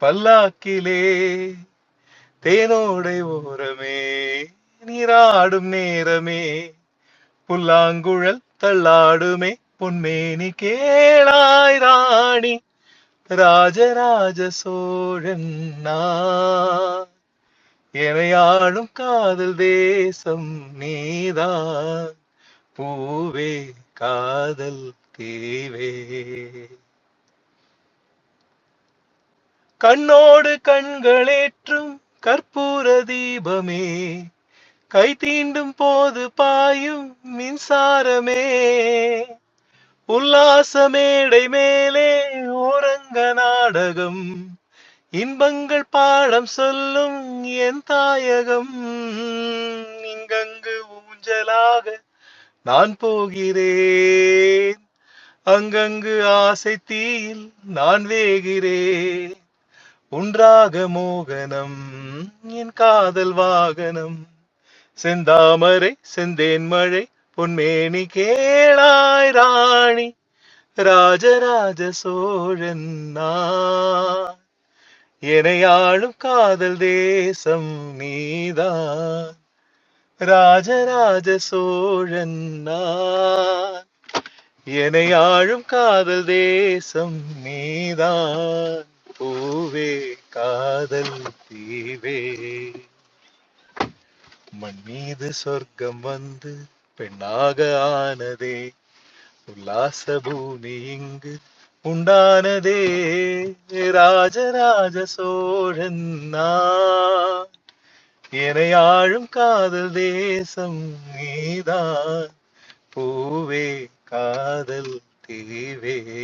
பல்லாக்கிலே தேனோடை ஓரமே நீராடும் நேரமே புல்லாங்குழல் தள்ளாடுமே பொன்மேனி கேளாய் ராணி ராஜராஜ சோழன் நான். எனையாளும் காதல் தேசம் நீதான் பூவே காதல் தீவே. கண்ணோடு கண்களேற்றும் கற்பூர தீபமே. கை தீண்டும் போது பாயும் மின்சாரமே. உல்லாச மேடை மேலே ஓரங்க நாடகம். இன்பங்கள் பாடம் சொல்லும் என் தாயகம். இங்கங்கு ஊஞ்சலாக நான் போகிறேன். அங்கங்கு ஆசை தீயில் நான் வேகிறேன். உன்றாக மோகனம் என் காதல் வாகனம். செந்தாமரை செந்தேன் மழை பொன்மேனி கேளாய் ராணி ராஜராஜ சோழன் எனையாளும் காதல் தேசம் நீதான் ராஜராஜ சோழன் நான். காதல் தேசம் நீதான். பூவே காதல் தீவே. மண்ணீது சொர்க்கம் வந்து பெண்ணாக ஆனதே. உல்லாச பூமி இங்கு உண்டானதே. ராஜராஜ சோழன் என ஆழும் காதல் தேசம் நீதான். பூவே காதல் தீவே.